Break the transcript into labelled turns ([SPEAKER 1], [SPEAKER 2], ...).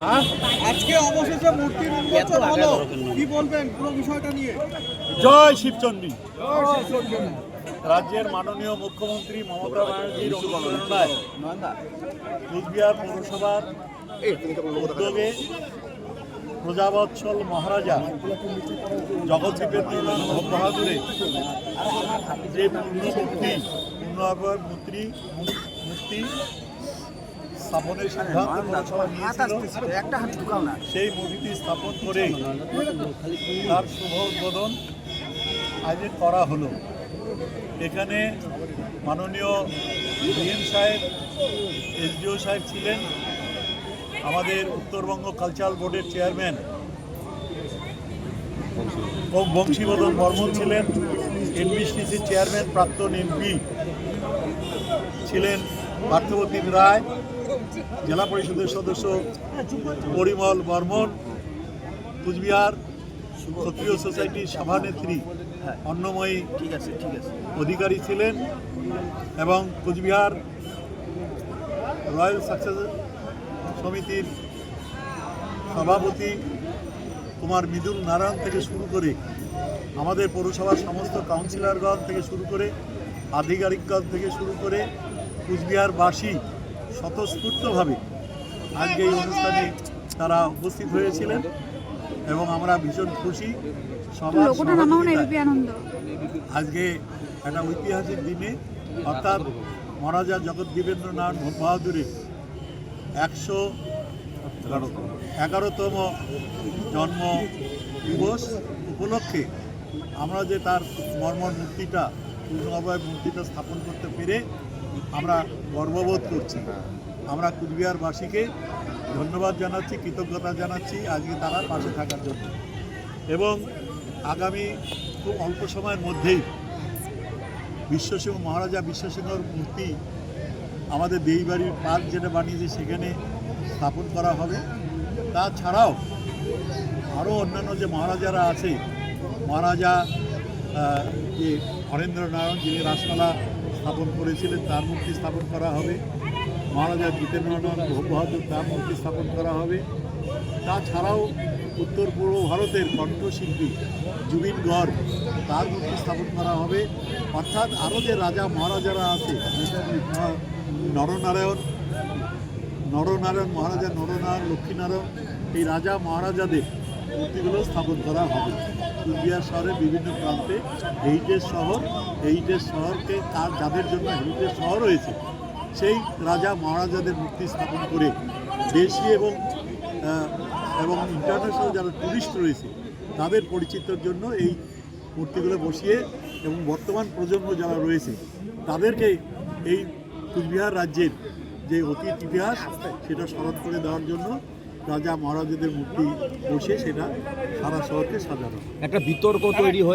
[SPEAKER 1] আজকে অবশেষে মূর্তির উন্মোচন হলো। কি বলবেন পুরো বিষয়টা নিয়ে?
[SPEAKER 2] জয় শিবচণ্ডী রাজ্যের মাননীয় মুখ্যমন্ত্রী মমতা ব্যানার্জির অনুপ্রেরণায় কুচবিহার পৌরসভার উদ্যোগে প্রজাবৎসল মহারাজা জগৎদীপেন্দ্রনাথ ভোগ বাহাদুরে যে পূর্ণাবয় মূর্তি মূর্তি স্থাপনের সিদ্ধান্ত সেই মূর্তি স্থাপন করে তার শুভ উদ্বোধন আজ করা হলো। এখানে মাননীয় ডিএম সাহেব এসডিও সাহেব ছিলেন আমাদের উত্তরবঙ্গ কালচারাল বোর্ডের চেয়ারম্যান ও বংশীবদন বর্মন ছিলেন এনবিসিসির চেয়ারম্যান প্রাক্তন এমপি ছিলেন পার্থপ্রতিম রায়। জেলা পরিষদের সদস্য পরিমল বর্মন কুচবিহার ক্ষত্রিয় সোসাইটির সভানেত্রী অন্নময়ী ঠিক আছে ঠিক আছে। অধিকারী ছিলেন এবং কুচবিহার রয়্যাল সাকসেস সমিতির সভাপতি কুমার মৃদুল নারায়ণ থেকে শুরু করে আমাদের পৌরসভার সমস্ত কাউন্সিলরগণ থেকে শুরু করে আধিকারিকগণ থেকে শুরু করে কুচবিহারবাসী স্বতঃস্ফূর্তভাবে আজকে এই অনুষ্ঠানে তারা উপস্থিত হয়েছিলেন এবং আমরা ভীষণ খুশি আজকে একটা ঐতিহাসিক দিনে অর্থাৎ মহারাজা জগৎ দেবেন্দ্রনাথ বাহাদুরের একশো এগারোতম জন্ম দিবস উপলক্ষে আমরা যে তার মর্মর মূর্তিটা পূর্ণাবয় মূর্তিটা স্থাপন করতে পেরে আমরা গর্ববোধ করছি। আমরা কুচবিহারবাসীকে ধন্যবাদ জানাচ্ছি, কৃতজ্ঞতা জানাচ্ছি আজকে তারা পাশে থাকার জন্য। এবং আগামী খুব অল্প সময়ের মধ্যেই বিশ্বসিংহ মহারাজা বিশ্বসিংহর মূর্তি আমাদের দেইবাড়ির পার্ক যেটা বানিয়েছে সেখানে স্থাপন করা হবে। তাছাড়াও আরও অন্যান্য যে মহারাজারা আছে, মহারাজা যে হরেন্দ্র নারায়ণ যিনি রাসমালা স্থাপন করেছিলেন, তার মূর্তি স্থাপন করা হবে। মহারাজা জিতেন্দ্রনাথ বাহাদুর তার মূর্তি স্থাপন করা হবে। তাছাড়াও উত্তর পূর্ব ভারতের কণ্ঠশিল্পী জুবিন গড় তার মূর্তি স্থাপন করা হবে। অর্থাৎ আরও যে রাজা মহারাজারা আছে, নরনারায়ণ নরনারায়ণ মহারাজা নরনারায়ণ, লক্ষ্মীনারায়ণ, এই রাজা মহারাজাদের মূর্তিগুলো স্থাপন করা হবে। কুচবিহার শহরের বিভিন্ন প্রান্তে হেরিটেজ শহর হেরিটেজ শহরকে তার যাদের জন্য হেরিটেজ শহর হয়েছে সেই রাজা মহারাজাদের মূর্তি স্থাপন করে দেশি এবং এবং ইন্টারন্যাশনাল যারা টুরিস্ট রয়েছে, তাদের পরিচিতর জন্য এই মূর্তিগুলো বসিয়ে এবং বর্তমান প্রজন্ম যারা রয়েছে, তাদেরকে এই কুচবিহার রাজ্যের যে অতীত ইতিহাস, সেটা স্মরণ করে দেওয়ার জন্য রাজা মহারাজাদের মূর্তি বসে সেটা সারা শহরকে সাজানো।
[SPEAKER 3] একটা বিতর্ক তৈরি হয়ে